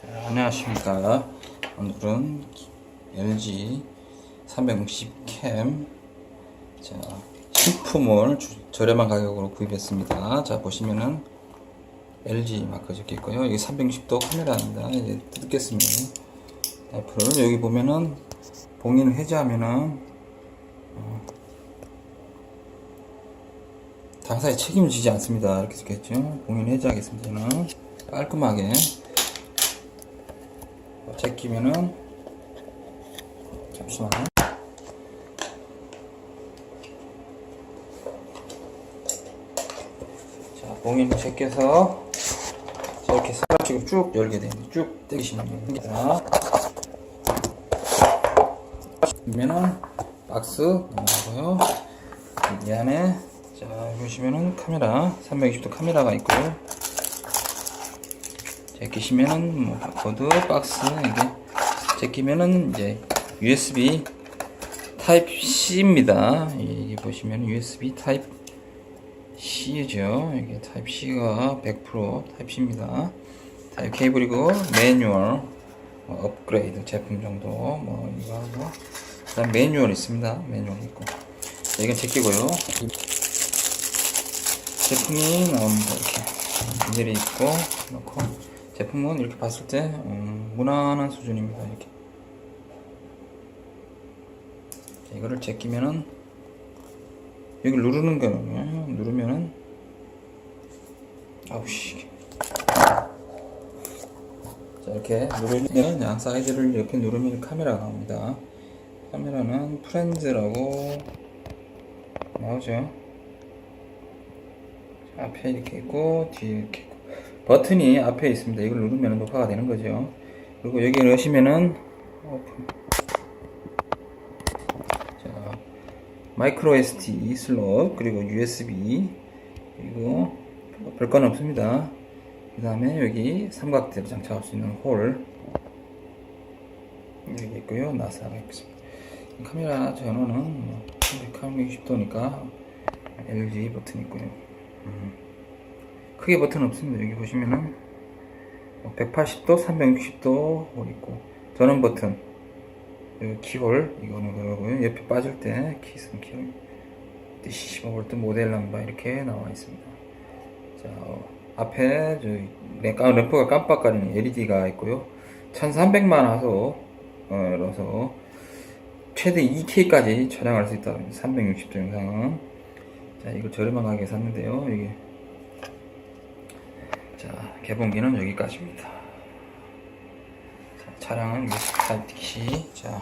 자, 안녕하십니까. 오늘은 LG 360캠 자, 신품을 주- 저렴한 가격으로 구입했습니다. 자, 보시면은 LG 마크 적혀 있고요. 여기 360도 카메라입니다. 이제 뜯겠습니다. 앞을 여기 보면은 봉인을 해제하면은 어, 당사에 책임을 지지 않습니다. 이렇게 적혀있죠. 봉인 해제하겠습니다. 저는 깔끔하게 제끼면은 잠시만 자 봉인을 제껴서 이렇게 사각지로 쭉 열게 됩니다. 쭉 떼기시면 됩니다. 그러면은 박스 넘어가고요. 이 안에 자 보시면은 카메라 360도 카메라가 있고요 제끼시면은 뭐 바코드 박스 이게 제끼면은 이제 USB 타입 C입니다. 여기 보시면 USB 타입 C죠. 이게 타입 C가 100% 타입 C입니다. 타입 케이블이고 매뉴얼 뭐 업그레이드 제품 정도 뭐 이거 하고 그다음 매뉴얼 있습니다. 매뉴얼 있고 자, 이건 제끼고요. 이 제품이 나옵니다. 이렇게 비닐이 있고 넣고 제품은 이렇게 봤을 때 음, 무난한 수준입니다. 이렇게 자, 이거를 제끼면은 여기 누르는 거는 누르면은 아우씨 자 이렇게 누르면 양 사이드를 이렇게 누르면 카메라가 나옵니다. 카메라는 프렌즈라고 나오죠. 앞에 이렇게 있고 뒤에 이렇게 있고 버튼이 앞에 있습니다. 이걸 누르면 녹화가 되는 거죠. 그리고 여기 넣으시면은. 자, 마이크로 SD 슬롯 그리고 USB 그리고 별건 없습니다. 그 다음에 여기 삼각대로 장착할 수 있는 홀 여기 있고요. 나사가 있습니다. 이 카메라 전원은 뭐 360도니까 LG 버튼 있고요. 음. 크게 버튼 없습니다. 여기 보시면은 180도, 360도 홀 있고 전원 버튼 키홀 이거는 그러고요. 옆에 빠질 때 키스는 키홀 DC15V 모델 넘버 이렇게 나와 있습니다. 자 어, 앞에 저 램프- 램프가 깜빡거리는 LED가 있고요. 1300만 화소라서 최대 2K까지 촬영할 수 있다. 360도 영상은 자 이거 저렴한 가격에 샀는데요. 이게 자 개봉기는 여기까지입니다. 자, 차량은 C 자